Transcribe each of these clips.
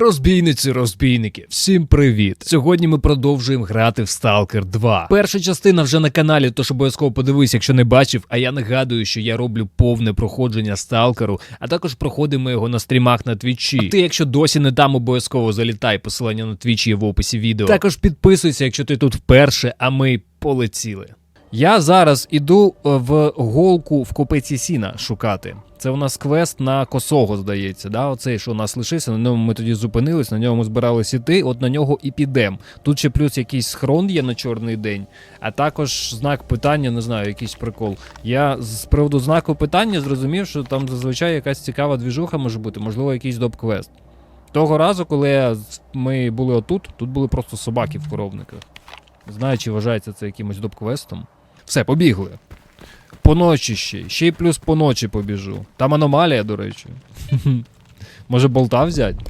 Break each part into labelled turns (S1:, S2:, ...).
S1: Розбійниці, розбійники, всім привіт! Сьогодні ми продовжуємо грати в Stalker 2. Перша частина вже на каналі, тож обов'язково подивись, якщо не бачив. А я нагадую, що я роблю повне проходження Сталкеру, а також проходимо його на стрімах на твічі. А ти, якщо досі не там, обов'язково залітай. Посилання на твіч є в описі відео. Також підписуйся, якщо ти тут вперше, а ми полетіли. Я зараз іду е, в голку в копиці сіна шукати. Це у нас квест на косого, здається. Да? Оцей, що у нас лишився, на ньому ми тоді зупинились, на ньому збирались іти, от на нього і підемо. Тут ще плюс якийсь схрон є на чорний день, а також знак питання, не знаю, якийсь прикол. Я з приводу знаку питання зрозумів, що там зазвичай якась цікава двіжуха може бути, можливо, якийсь доп-квест. Того разу, коли ми були отут, тут були просто собаки в коровниках. Знаю, чи вважається це якимось доп-квестом. Все, побігли. Поночі ще. Ще й плюс поночі побіжу. Там аномалія, до речі. Може болта взяти?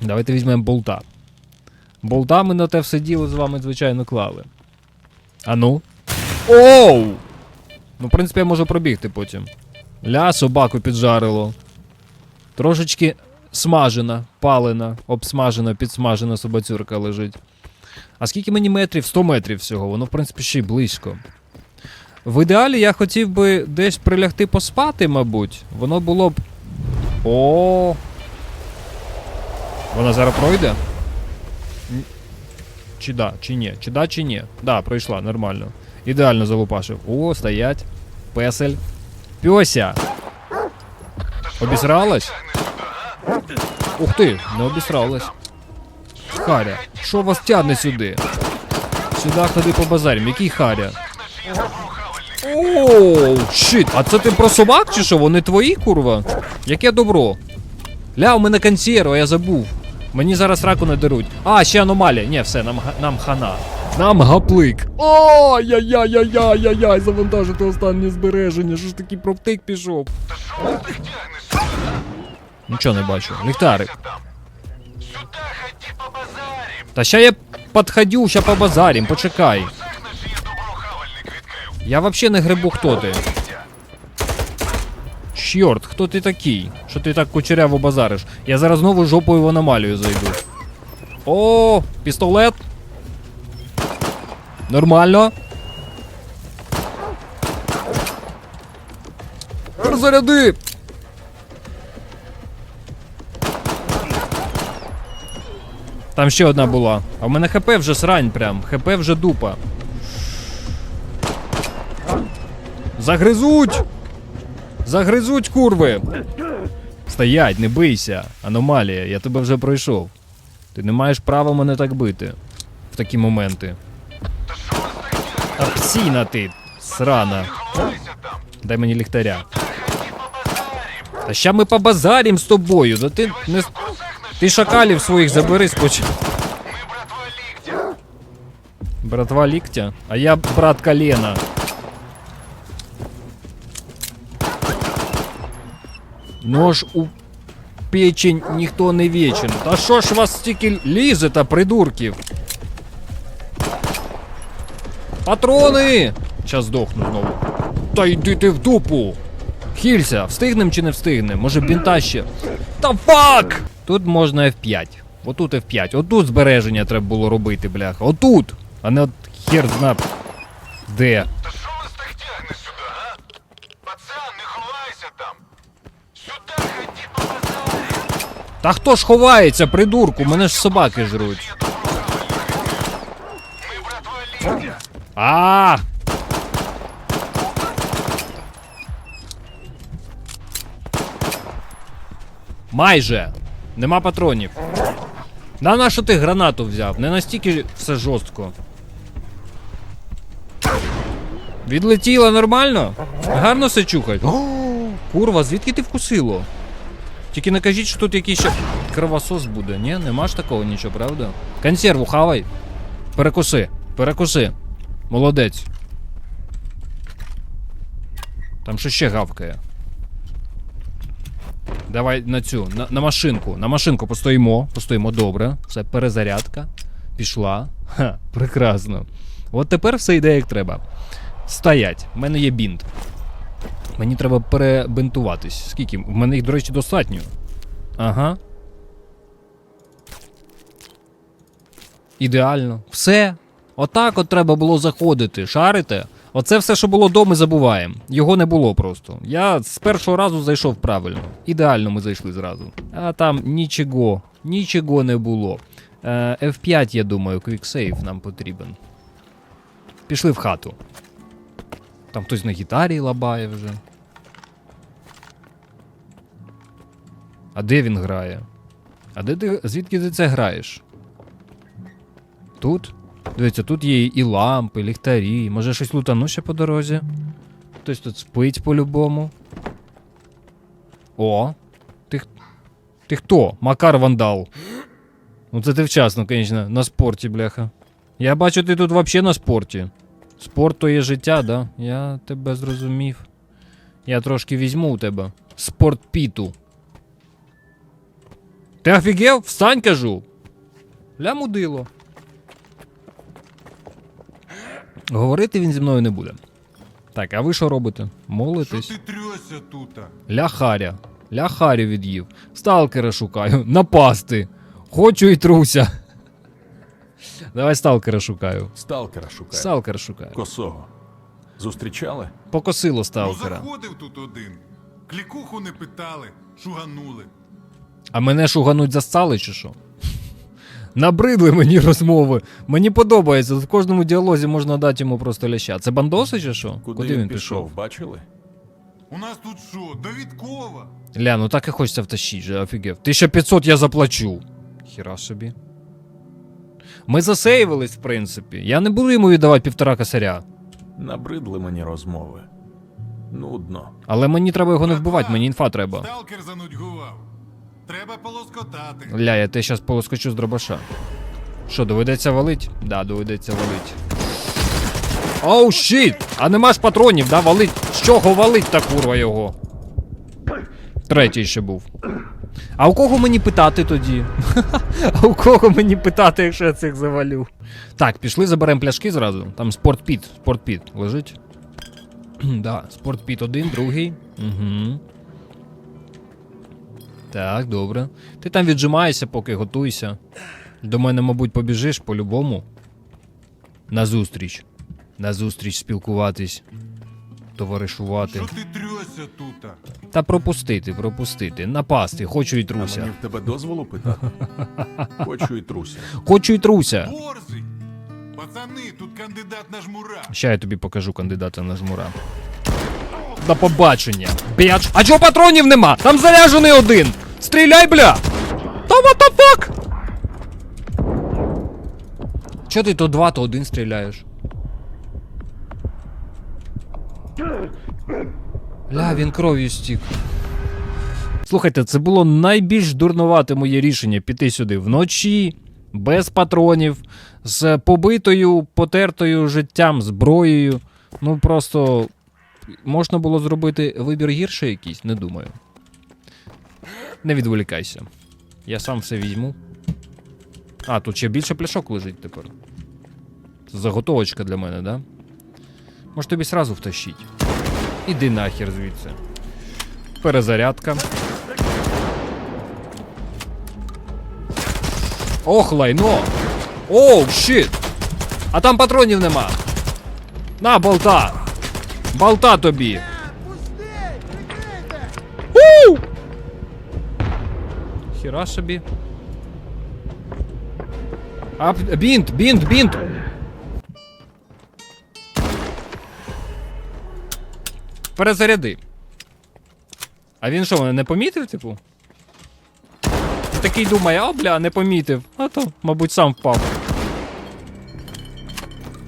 S1: Давайте візьмемо болта. Болта ми на те все діло з вами, звичайно, клали. А ну. Оу! Ну, в принципі, я можу пробігти потім. Ля, собаку піджарило. Трошечки смажена, палена, обсмажена, підсмажена собацюрка лежить. А скільки мені метрів? 100 метрів всього, воно, в принципі, ще й близько. В ідеалі я хотів би десь прилягти поспати, мабуть. Воно було б. О. Вона зараз пройде? Чи да, чи ні? Чи да, чи ні? Да, пройшла, нормально. Ідеально залупашив. О, стоять. Песель. Пьося. Обісралась? Ух ти, не обісралась. Харя, що вас тягне сюди? Сюди ходи по базарям. Який Харя? Оу, щит, а це ти про собак чи що? Вони твої, курва? Яке добро? Ля, у мене консьєро, я забув. Мені зараз раку не даруть. А, ще аномалія. Ні, все, нам, нам хана. Нам гаплик. О, яй-яй-яй-яй-яй, завантажити останнє збереження. Що ж такий проптик пішов? Нічого не бачу. Ліхтарик. Та ща я подходю, ща по базарім, почекай. Я вообще не грибу, хто ти. Чорт, хто ти такий? Що ти так кучеряво базариш? Я зараз знову жопою в аномалію зайду. О, пістолет. Нормально. Заряди! Там ще одна була. А в мене ХП вже срань прям. ХП вже дупа. Загризуть! Загризуть, курви! Стоять, не бийся. Аномалія, я тебе вже пройшов. Ти не маєш права мене так бити. В такі моменти. Та ти, срана. Дай мені ліхтаря. Та ща ми побазарім з тобою. Да ти не. Ти шакалів своїх забери спочатку. Братва ліктя? А я брат колена. Нож у печень ніхто не вічен. Та що ж вас стільки лізе та придурків? Патрони! Щас здохну знову. Та йди ти в дупу! Хілься, встигнем чи не встигнем? Може бінта ще. Та фак! Тут можна F5. Отут F5. Отут збереження треба було робити, бляха. Отут! А не от хер зна. Де?
S2: Та що вас так тягне сюди, а? Пацан, не ховайся там. Сюди ході по.
S1: Та хто ж ховається, придурку? Мене ж собаки жруть.
S2: Ми братва Ліктя.
S1: А! Майже. Нема патронів. На на що ти гранату взяв? Не настільки все жорстко. Відлетіло нормально? Гарно все чухать. Курва, звідки ти вкусило? Тільки не кажіть, що тут якийсь ще кровосос буде. Ні, нема ж такого нічого, правда? Консерву хавай. Перекуси, перекуси. Молодець. Там що ще гавкає. Давай на цю, на, на машинку. На машинку постоїмо. Постоїмо добре. Все, перезарядка. Пішла. Ха, прекрасно. От тепер все йде як треба. Стоять. У мене є бінт. Мені треба перебинтуватись. Скільки? В мене їх, до речі, достатньо. Ага. Ідеально. Все. Отак от треба було заходити. Шарите? Оце все, що було до, ми забуваємо. Його не було просто. Я з першого разу зайшов правильно. Ідеально ми зайшли зразу. А там нічого, нічого не було. Е, F5, я думаю, квіксейв нам потрібен. Пішли в хату. Там хтось на гітарі лабає вже. А де він грає? А де ти. Звідки ти це граєш? Тут? Дивіться, тут є і лампи, ліхтарі. Може щось лутану ще по дорозі? Хтось тут спить по-любому. О! Ти, ти хто? Макар вандал. Ну це ти вчасно, звісно, на спорті, бляха. Я бачу, ти тут взагалі на спорті. Спорт то є життя, да? Я тебе зрозумів. Я трошки візьму у тебе. Спорт піту. Ти офігел? Встань, кажу. Ля мудило. Говорити він зі мною не буде. Так, а ви що робите?
S2: Що
S1: Молитесь?
S2: ти трьося тута?
S1: Ляхаря. Ляхарю від'їв. Сталкера шукаю. Напасти. Хочу і труся. Давай сталкера шукаю.
S3: Сталкера шукає.
S1: Сталкера шукаю.
S3: Косого. Зустрічали?
S1: Покосило
S2: Ну
S1: сталкера.
S2: заходив тут один. Клікуху не питали, шуганули.
S1: А мене шугануть застали чи що? Набридли мені розмови. Мені подобається. В кожному діалозі можна дати йому просто ляща. Це бандоси чи що?
S3: Куди, він пішов, бачили?
S2: У нас тут що, довідкова?
S1: Ля, ну так і хочеться втащити, же, офігев. 1500 я заплачу. Хіра собі. Ми засейвились, в принципі. Я не буду йому віддавати півтора косаря.
S3: Набридли мені розмови. Нудно.
S1: Але мені треба його не вбивати, мені інфа треба.
S2: Сталкер занудьгував. Треба полоскотати.
S1: Ля, я те щас полоскочу з дробаша. Що, доведеться валить? Да, доведеться валить. Оу, щіт! А нема ж патронів, да, валить? З чого валить та курва його? Третій ще був. А у кого мені питати тоді? а у кого мені питати, якщо я цих завалю? Так, пішли, заберемо пляшки зразу. Там спортпіт, спортпіт лежить. да, спортпіт один, другий. Угу. Так, добре. Ти там віджимаєшся, поки готуйся. До мене, мабуть, побіжиш по-любому. На зустріч. На зустріч спілкуватись, товаришувати.
S2: Що ти трьося тута?
S1: Та пропустити, пропустити. Напасти, хочу і
S3: А
S1: труся.
S3: мені в тебе дозволу питати? Хочу і труся.
S1: Хочу і труся.
S2: Борзий! Пацани, тут кандидат на жмура.
S1: Ща я тобі покажу кандидата на жмура. До побачення. Біач. А чого патронів нема? Там заряджений один! Стріляй, бля! Та what the fuck? Чо ти то два, то один стріляєш? Ля, він кров'ю стік. Слухайте, це було найбільш дурнувате моє рішення піти сюди вночі, без патронів, з побитою, потертою життям зброєю. Ну просто можна було зробити вибір гірше якийсь, не думаю. Не відволікайся. Я сам все візьму. А, тут ще більше пляшок лежить тепер. Заготовочка для мене, да? Може тобі сразу втащить. Іди нахер звідси. Перезарядка. Ох, лайно! Оу, щит! А там патронів нема! На, болта! Болта тобі! У! Хіра собі. А, бінт, бінт, бінт! Перезаряди. А він що, мене не помітив, типу? Такий думає, а бля, не помітив. А то, мабуть, сам впав.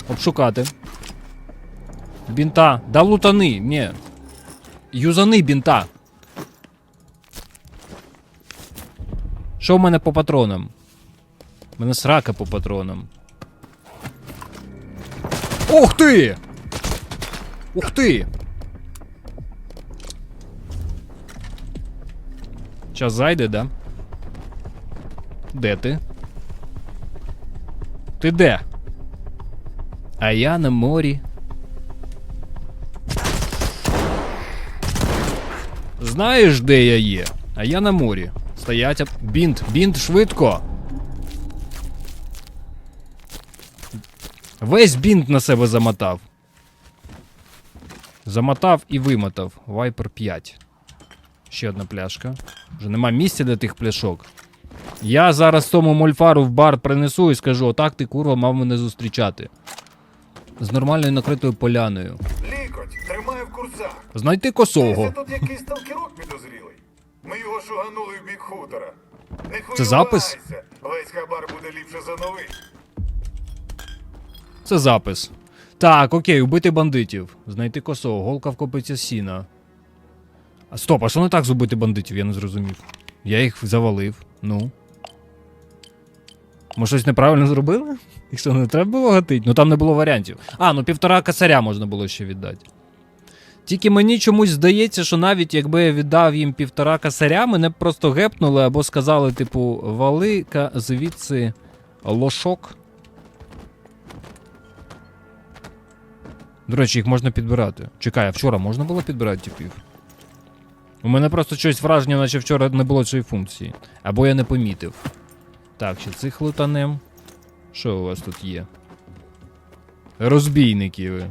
S1: Обшукати. Бінта. Да лутани, ні. Юзани бінта. Що в мене по патронам? У мене срака по патронам. Ух ти! Ух ти! Час зайде, да? Де ти? Ти де? А я на морі. Знаєш, де я є? А я на морі. Стоять. Бінт, бінт, швидко. Весь бінт на себе замотав. Замотав і вимотав. Viper 5. Ще одна пляшка. Вже нема місця для тих пляшок. Я зараз тому мольфару в бар принесу і скажу: отак ти курва мав мене зустрічати. З нормальною накритою поляною.
S2: В.
S1: Знайти косого.
S2: Це тут якийсь сталкерок підозрілий. Ми його шуганули в бік хутора. Не
S1: Це запис?
S2: хвилювайся, Весь хабар буде ліпше за новий.
S1: Це запис. Так, окей, убити бандитів. Знайти косого, голка вкопиться з сіна. А стоп, а що не так з убити бандитів? Я не зрозумів. Я їх завалив. Ну. Ми щось неправильно зробили? Їх що не треба було гатити? Ну там не було варіантів. А, ну півтора косаря можна було ще віддати. Тільки мені чомусь здається, що навіть якби я віддав їм півтора косаря, мене просто гепнули або сказали, типу, вали-ка звідси лошок. До речі, їх можна підбирати. Чекай, а вчора можна було підбирати типів? У мене просто щось враження, наче вчора не було цієї функції. Або я не помітив. Так, ще цих лутанем. Що у вас тут є? Розбійники ви.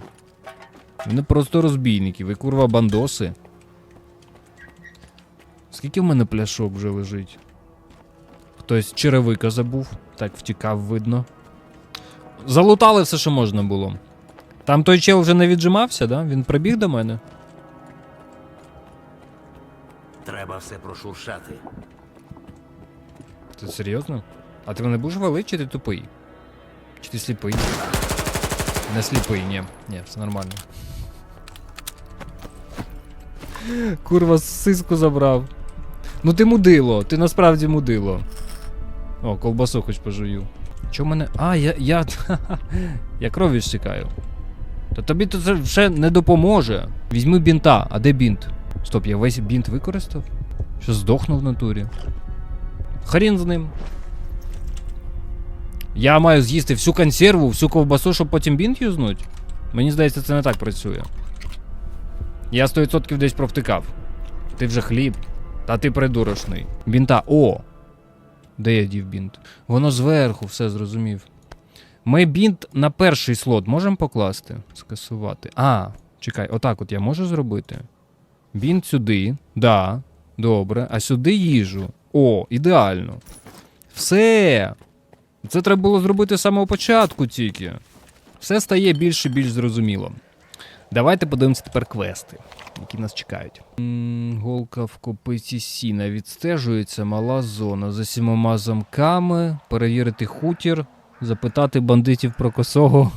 S1: Ви не просто розбійники, ви курва бандоси. Скільки в мене пляшок вже лежить? Хтось черевика забув. Так, втікав, видно. Залутали все, що можна було. Там той чел вже не віджимався, да? Він прибіг до мене.
S4: Треба все прошуршати.
S1: Ти серйозно? А ти мене будеш валити, чи ти тупий? Чи ти сліпий? Не сліпий, ні. Ні, все нормально. Курва, сиску забрав. Ну ти мудило, ти насправді мудило. О, ковбасу хоч пожую. Чо мене. А, я. я. я крові ж чекаю. Та тобі то це вже не допоможе. Візьми бінта, а де бінт? Стоп, я весь бінт використав? Що здохну в натурі. Хрін з ним. Я маю з'їсти всю консерву, всю ковбасу, щоб потім бінт юзнуть? Мені здається, це не так працює. Я 100% десь провтикав. Ти вже хліб. Та ти придурочний. Бінта. О! Де я дів бінт? Воно зверху, все зрозумів. Ми бінт на перший слот можемо покласти? Скасувати. А, чекай, отак от я можу зробити. Бінт сюди. Да, добре. А сюди їжу. О, ідеально. Все. Це треба було зробити з самого початку тільки. Все стає більш і більш зрозуміло. Давайте подивимося тепер квести, які нас чекають. голка в копиці сіна відстежується, мала зона за сімома замками, перевірити хутір, запитати бандитів про косого.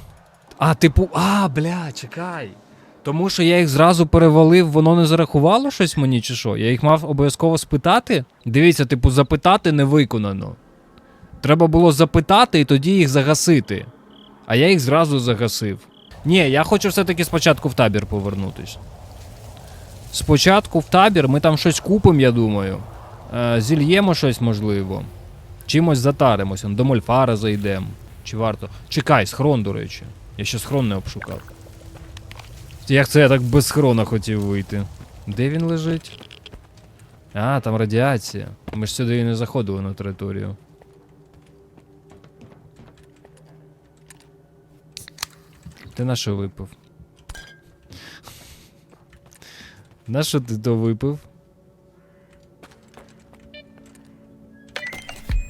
S1: А, типу, а, бля, чекай. Тому що я їх зразу перевалив, воно не зарахувало щось мені чи що? Я їх мав обов'язково спитати? Дивіться, типу, запитати не виконано. Треба було запитати і тоді їх загасити. А я їх зразу загасив. Ні, я хочу все-таки спочатку в табір повернутись. Спочатку в табір ми там щось купимо, я думаю. Е, зільємо щось можливо. Чимось затаримося, до Мольфара зайдемо. Чи варто. Чекай, схрон, до речі. Я ще схрон не обшукав. Як це я так без схрона хотів вийти? Де він лежить? А, там радіація. Ми ж сюди і не заходили на територію. Ти на що випив? На що ти то випив?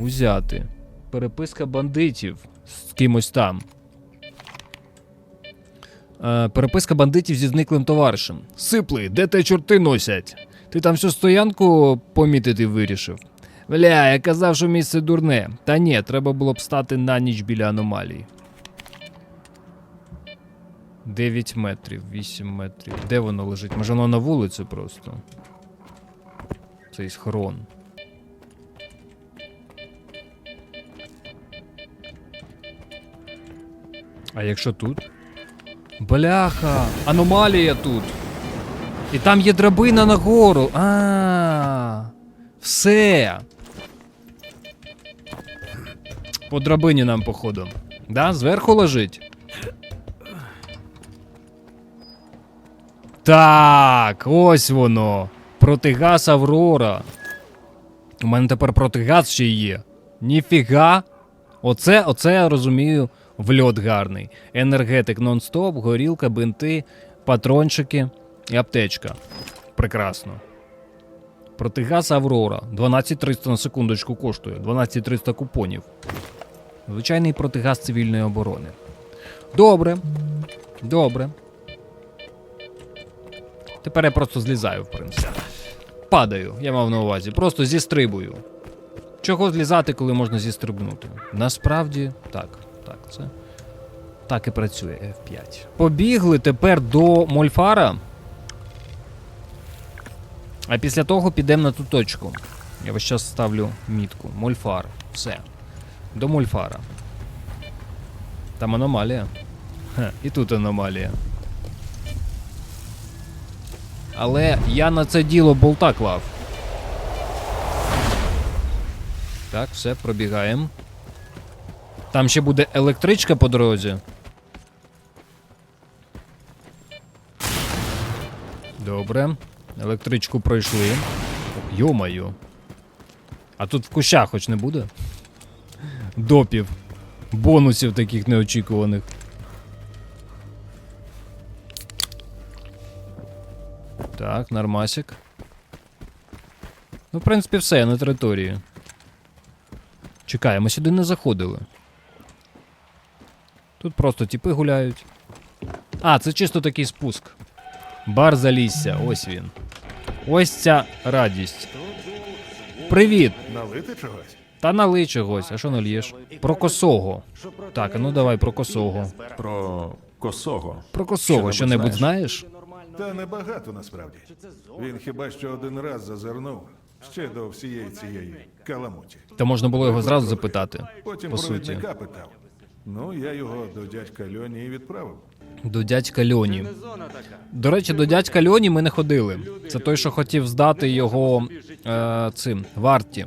S1: Узяти. Переписка бандитів з кимось там. Е, переписка бандитів зі зниклим товаришем. Сипли, де те чорти носять? Ти там всю стоянку помітити вирішив. Бля, я казав, що місце дурне. Та ні, треба було б стати на ніч біля аномалії. 9 метрів, 8 метрів. Де воно лежить? Може воно на вулицю просто. Цей схорон. А якщо тут? Бляха! Аномалія тут! І там є драбина нагору. А. Все. По драбині нам, походу. Да? Зверху лежить? Так, ось воно. Протигаз Аврора. У мене тепер протигаз ще є. Ніфіга. Оце, оце я розумію. Вльот гарний. Енергетик нон-стоп, горілка, бинти, патрончики і аптечка. Прекрасно. Протигаз Аврора. 12300 на секундочку коштує. 12300 купонів. Звичайний протигаз цивільної оборони. Добре. Добре. Тепер я просто злізаю, в принципі. Падаю, я мав на увазі. Просто зістрибую. Чого злізати, коли можна зістрибнути? Насправді, так, так, це. Так і працює F5. Побігли тепер до Мольфара. А після того підемо на ту точку. Я ось зараз ставлю мітку. Мольфар. Все. До Мольфара. Там аномалія. Хе, і тут аномалія. Але я на це діло болта клав. Так, все, пробігаємо. Там ще буде електричка по дорозі. Добре. Електричку пройшли. Йомаю. А тут в кущах хоч не буде? Допів. Бонусів таких неочікуваних. Так, нормасик. Ну, в принципі, все, я на території. Чекай, ми сюди не заходили. Тут просто тіпи гуляють. А, це чисто такий спуск. Бар залісся, ось він. Ось ця радість. Привіт!
S3: Налити чогось?
S1: Та налий чогось, а що нальєш? Про косого. Так, а ну давай про косого.
S3: Про косого.
S1: Про косого
S3: що-небудь знаєш?
S5: Та небагато насправді. Він хіба що один раз зазирнув ще до всієї цієї каламуті.
S1: Та можна було його зразу запитати.
S5: Потім
S1: По суті.
S5: провідника питав. Ну, я його до дядька Льоні і відправив.
S1: До дядька Льоні. До речі, до дядька Льоні ми не ходили. Це той, що хотів здати його е, цим варті.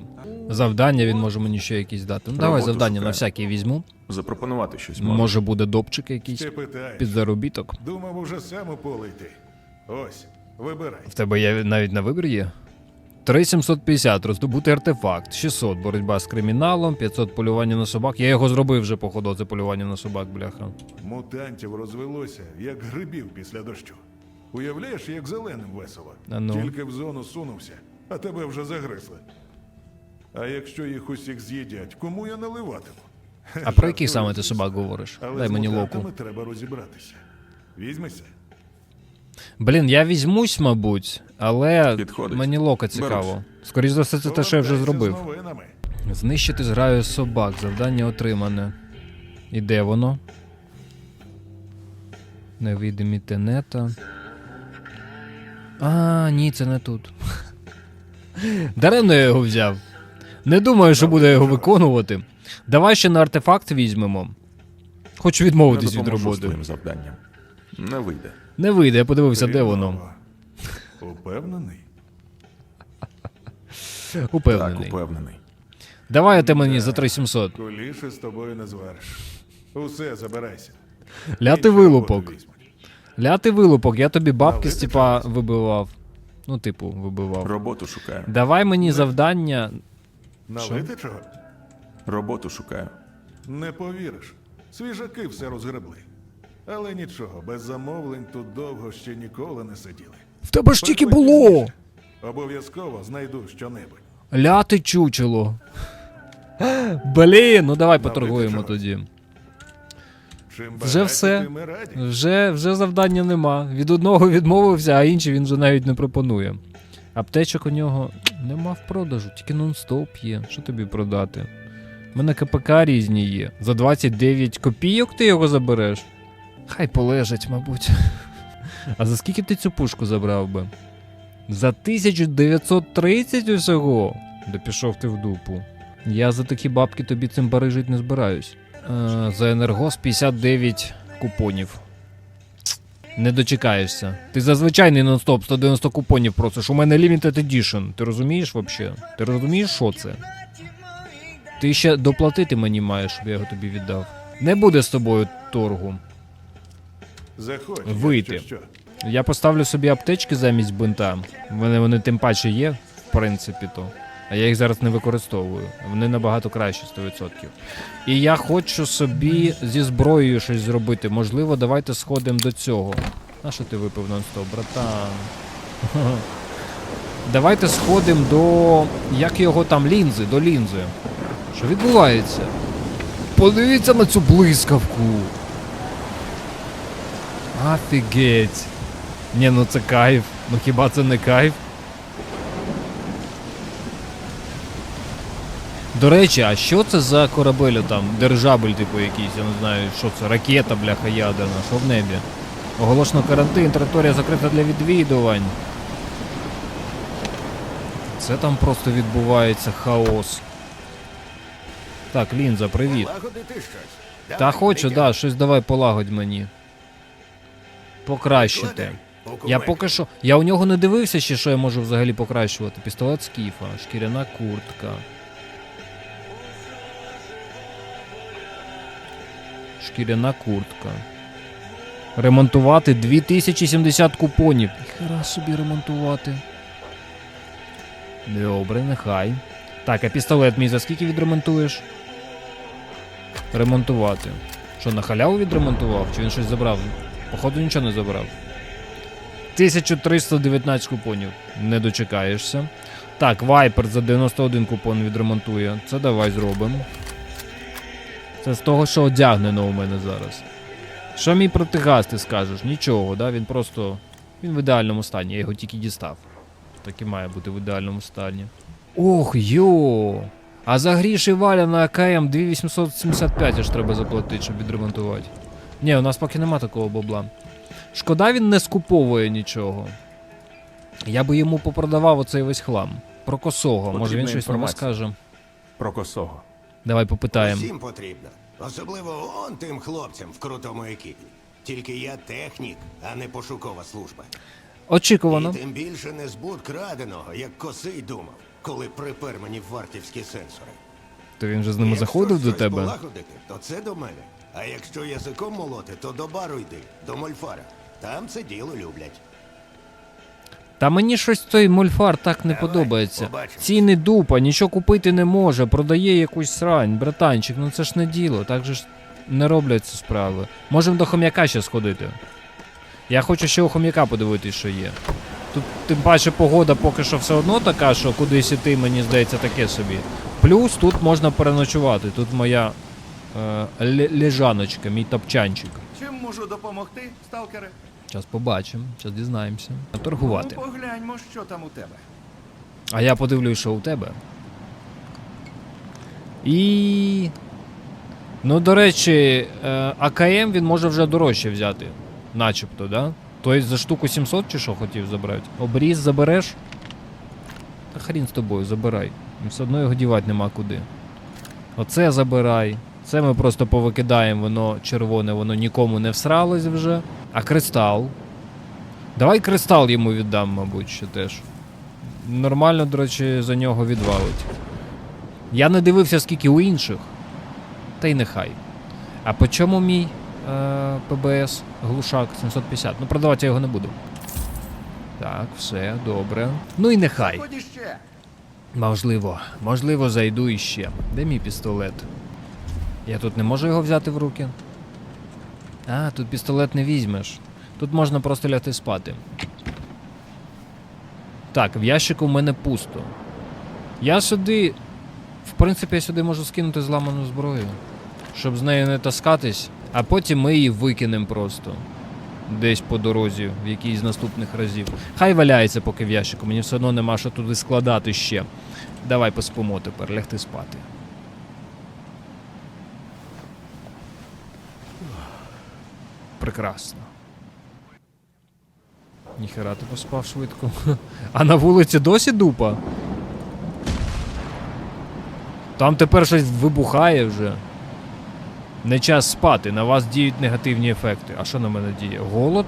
S1: Завдання він може мені ще якісь дати. Ну давай
S3: Роботу
S1: завдання на
S3: шукає.
S1: всякий візьму.
S3: Запропонувати щось може.
S1: Може буде допчик якийсь
S5: Ти питаєш.
S1: під заробіток.
S5: Думав уже сам у поле йти. Ось, вибирай.
S1: В тебе є навіть на вибір є? 3750 роздобути артефакт, 600 боротьба з криміналом, 500 полювання на собак. Я його зробив вже, походу, це полювання на собак, бляха.
S5: Мутантів розвелося, як грибів після дощу. Уявляєш, як зеленим весело.
S1: А ну.
S5: Тільки в зону сунувся, а тебе вже загризли. А якщо їх усіх з'їдять, кому я наливатиму?
S1: А про яких саме ти собак говориш?
S5: Але
S1: Дай мені локу.
S5: треба розібратися. Візьмися.
S1: Блін, я візьмусь, мабуть, але
S3: Підходить.
S1: мені лока цікаво. Скоріше за все, це те, що я вже зробив. Знищити зграю собак. Завдання отримане. І де воно? Невидимі тенета. А, ні, це не тут. Даремно я його взяв. Не думаю, що буде його виконувати. Давай ще на артефакт візьмемо. Хочу відмовитись від роботи.
S3: Не вийде.
S1: Не вийде, я подивився, де воно.
S5: Упевнений?
S1: Упевнений.
S3: Так, упевнений.
S1: Давай ти мені за 3700.
S5: Куліше з тобою не звариш. Усе, забирайся.
S1: Ляти вилупок. Ляти вилупок, я тобі бабки з типа вибивав. Ну, типу, вибивав.
S3: Роботу шукаю.
S1: Давай мені завдання.
S5: Налити чого?
S3: Роботу шукаю.
S5: Не повіриш. Свіжаки все розгребли. Але нічого, без замовлень тут довго ще ніколи не сиділи.
S1: В тебе ж тільки
S5: Приходь
S1: було!
S5: пізніше. Обов'язково знайду щонебудь.
S1: Ляти чучело. Блін, ну давай поторгуємо тоді.
S5: Чим
S1: Вже
S5: багаті,
S1: все.
S5: тим і раді.
S1: Вже, вже завдання нема. Від одного відмовився, а інший він вже навіть не пропонує. Аптечок у нього нема в продажу, тільки нон-стоп є. Що тобі продати? У мене КПК різні є. За 29 копійок ти його забереш. Хай полежать, мабуть. А за скільки ти цю пушку забрав би? За 1930 усього? Да пішов ти в дупу. Я за такі бабки тобі цим барижить не збираюсь. Е, за енергос 59 купонів. Не дочекаєшся. Ти за звичайний нон-стоп 190 купонів просиш. У мене Limited Edition. Ти розумієш взагалі? Ти розумієш, що це? Ти ще доплатити мені маєш, щоб я його тобі віддав. Не буде з тобою торгу. Вийти. Я поставлю собі аптечки замість бинта. Вони, вони тим паче є, в принципі, то. А я їх зараз не використовую. Вони набагато краще 100%. І я хочу собі зі зброєю щось зробити. Можливо, давайте сходимо до цього. На що ти випив нон-стоп, братан? Давайте сходимо до. Як його там лінзи, до лінзи. Що відбувається? Подивіться на цю блискавку. Офігеть. Ні, ну це кайф. Ну хіба це не кайф? До речі, а що це за корабель там? Держабель, типу, якийсь, я не знаю, що це, ракета, бляха ядерна, що в небі? Оголошено карантин, територія закрита для відвідувань. Це там просто відбувається хаос. Так, Лінза, привіт. Та хочу, да, щось давай полагодь мені. Покращити. Я поки що. Я у нього не дивився ще, що я можу взагалі покращувати. Пістолет скіфа, шкіряна куртка. Шкіряна куртка. Ремонтувати 2070 купонів. Хера собі ремонтувати. Добре, нехай. Так, а пістолет мій за скільки відремонтуєш? Ремонтувати. Що, на халяву відремонтував? Чи він щось забрав? Походу нічого не забрав. 1319 купонів. Не дочекаєшся. Так, Вайпер за 91 купон відремонтує. Це давай зробимо. Це з того, що одягнено у мене зараз. Що мій протигаз, ти скажеш? Нічого, да? Він просто. Він в ідеальному стані, я його тільки дістав. Так і має бути в ідеальному стані. Ох, йо! А за гріші валя на АКМ 2875 аж треба заплатити, щоб відремонтувати. Ні, у нас поки нема такого бабла. Шкода, він не скуповує нічого. Я би йому попродавав оцей весь хлам. Про косого, може він щось нам
S3: інформація.
S1: скаже.
S3: Про косого.
S1: Давай попитаємо.
S4: Всім потрібно. Особливо он тим хлопцям в крутому екіпі. Тільки я технік, а не пошукова служба.
S1: Очікувано.
S4: І тим більше не збут краденого, як косий думав, коли припер мені вартівські сенсори.
S1: То він вже з ними
S4: Якщо
S1: заходив до
S4: щось
S1: тебе.
S4: полагодити, то це до мене. А якщо язиком молоти, то до бару йди, до мольфара. Там це діло люблять.
S1: Та мені щось той мольфар так не
S4: Давай,
S1: подобається.
S4: побачимо.
S1: Ціни дупа, нічого купити не може, продає якусь срань, братанчик, ну це ж не діло, так же ж не роблять ці справи. Можемо до хом'яка ще сходити. Я хочу ще у хом'яка подивитись, що є. Тут тим паче погода поки що все одно така, що кудись іти, мені здається, таке собі. Плюс тут можна переночувати. Тут моя лежаночка, мій топчанчик.
S6: Чим можу допомогти, сталкере?
S1: Зараз побачимо, зараз дізнаємося. Торгувати.
S6: Ну, погляньмо, що там у тебе.
S1: А я подивлюсь, що у тебе. І. Ну, до речі, е, АКМ він може вже дорожче взяти. Начебто, да? Тобто за штуку 700 чи що хотів забрати? Обріз забереш? Та хрін з тобою, забирай. Все одно його дівати нема куди. Оце забирай. Це ми просто повикидаємо, воно червоне, воно нікому не всралось вже. А кристал. Давай кристал йому віддам, мабуть, ще теж. Нормально, до речі, за нього відвалить. Я не дивився, скільки у інших. Та й нехай. А по чому мій е, ПБС глушак 750? Ну, продавати я його не буду. Так, все, добре. Ну і нехай. Можливо, можливо, зайду іще. Де мій пістолет? Я тут не можу його взяти в руки. А, тут пістолет не візьмеш. Тут можна просто лягти спати. Так, в ящику в мене пусто. Я сюди. В принципі, я сюди можу скинути зламану зброю. Щоб з нею не таскатись, а потім ми її викинемо просто. Десь по дорозі, в якійсь з наступних разів. Хай валяється поки в ящику, мені все одно нема що туди складати ще. Давай поспимо тепер, лягти спати. Прекрасно. Ніхера ти поспав швидко. А на вулиці досі дупа. Там тепер щось вибухає вже. Не час спати, на вас діють негативні ефекти. А що на мене діє? Голод?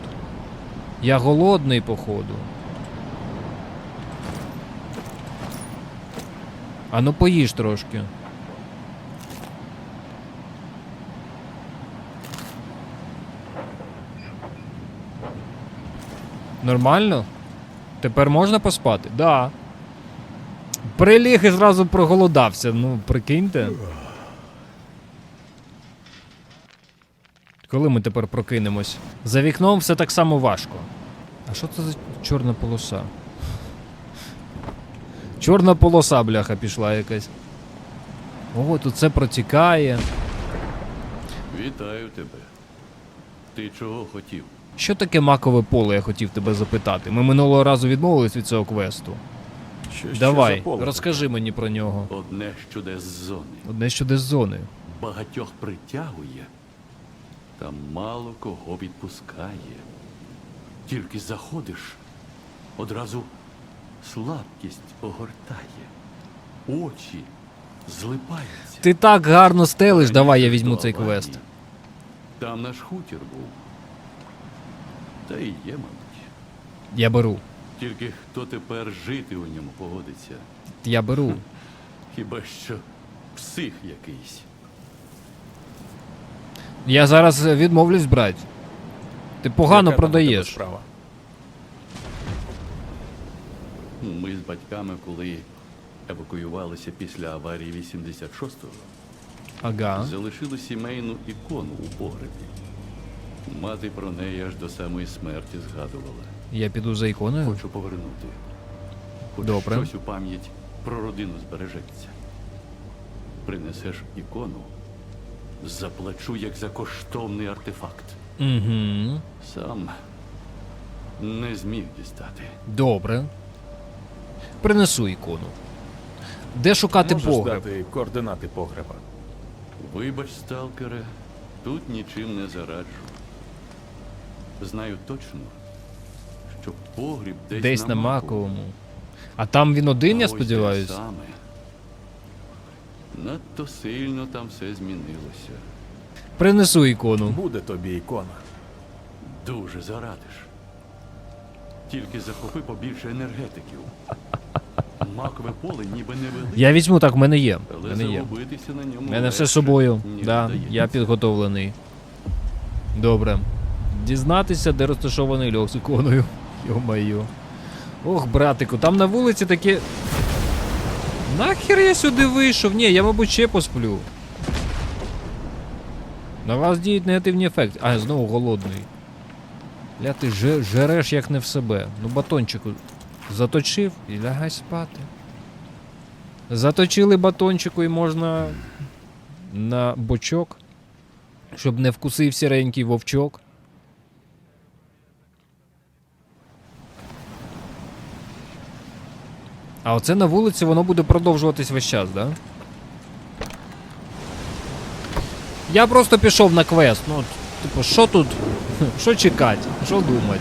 S1: Я голодний, походу. А ну поїж трошки. Нормально? Тепер можна поспати? Да. Приліг і зразу проголодався. Ну, прикиньте. Коли ми тепер прокинемось? За вікном все так само важко. А що це за чорна полоса? Чорна полоса, бляха, пішла якась. О, тут все протікає.
S3: Вітаю тебе. Ти чого хотів?
S1: Що таке макове поле, я хотів тебе запитати. Ми минулого разу відмовились від цього квесту.
S3: Що
S1: Давай,
S3: за поле?
S1: розкажи мені про нього.
S3: Одне щодо з зони.
S1: Одне щодо з зони.
S3: Багатьох притягує, та мало кого відпускає. Тільки заходиш, одразу слабкість огортає, очі злипаються.
S1: Ти так гарно стелиш, давай я візьму цей квест.
S3: Там наш хутір був. Та й є, мабуть.
S1: Я беру.
S3: Тільки хто тепер жити у ньому погодиться?
S1: Я беру.
S3: Хіба що псих якийсь.
S1: Я зараз відмовлюсь брати. Ти погано продаєш.
S5: Справа.
S3: Ми з батьками, коли евакуювалися після аварії 86-го,
S1: Ага.
S3: залишили сімейну ікону у погребі. Мати про неї аж до самої смерті згадувала.
S1: Я піду за іконою.
S3: Хочу повернути. Хоч
S1: Добре.
S3: щось у пам'ять про родину збережеться. Принесеш ікону, заплачу як за коштовний артефакт.
S1: Угу.
S3: Сам не зміг дістати.
S1: Добре. Принесу ікону. Де шукати
S5: Можеш
S1: погреб?
S5: дати координати погреба.
S3: Вибач, сталкере, тут нічим не зараджу. Знаю точно, що погріб десь,
S1: Десь на
S3: Маковому.
S1: маковому. А там він один,
S3: А
S1: я.
S3: Саме. Надто сильно там все змінилося.
S1: Принесу ікону.
S5: Буде тобі ікона.
S3: Дуже зарадиш. Тільки захопи побільше енергетиків. Макове поле ніби невелике,
S1: Я візьму, так, в мене є. В
S3: але
S1: мене є.
S3: на ньому.
S1: У мене все з собою. Да, я підготовлений. Добре. Дізнатися, де розташований льох з іконою. Йо-майо. Ох, братику, там на вулиці таке. Нахер я сюди вийшов? Ні, я, мабуть, ще посплю. На вас діють негативні ефекти. А, знову голодний. Ля, ти же- жереш як не в себе. Ну, батончику заточив і лягай спати. Заточили батончику і можна на бочок, щоб не вкусив сіренький вовчок. А оце на вулиці воно буде продовжуватись весь час, да? Я просто пішов на квест. Ну, типу, що тут? Що чекати? Що думати?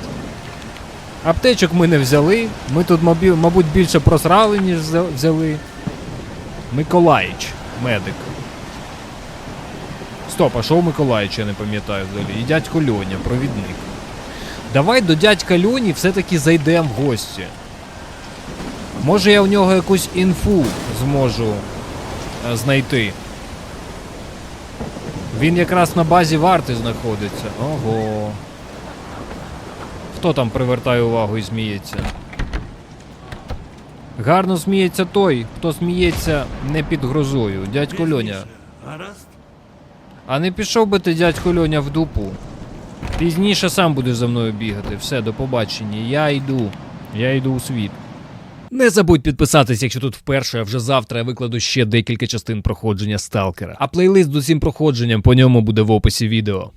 S1: Аптечок ми не взяли. Ми тут, мабуть, більше просрали, ніж взяли. Миколаїч, медик. Стоп, а що у Миколаїча, я не пам'ятаю взагалі. І дядько Льоня, провідник. Давай до дядька Льоні все-таки зайдемо в гості. Може я у нього якусь інфу зможу е, знайти. Він якраз на базі варти знаходиться. Ого. Хто там привертає увагу і сміється? Гарно сміється той, хто сміється не під грозою. Дядько Льоня. А не пішов би ти, дядько Льоня, в дупу. Пізніше сам будеш за мною бігати. Все, до побачення. Я йду. Я йду у світ. Не забудь підписатись, якщо тут вперше, вже завтра я викладу ще декілька частин проходження сталкера. А плейлист з усім проходженням по ньому буде в описі відео.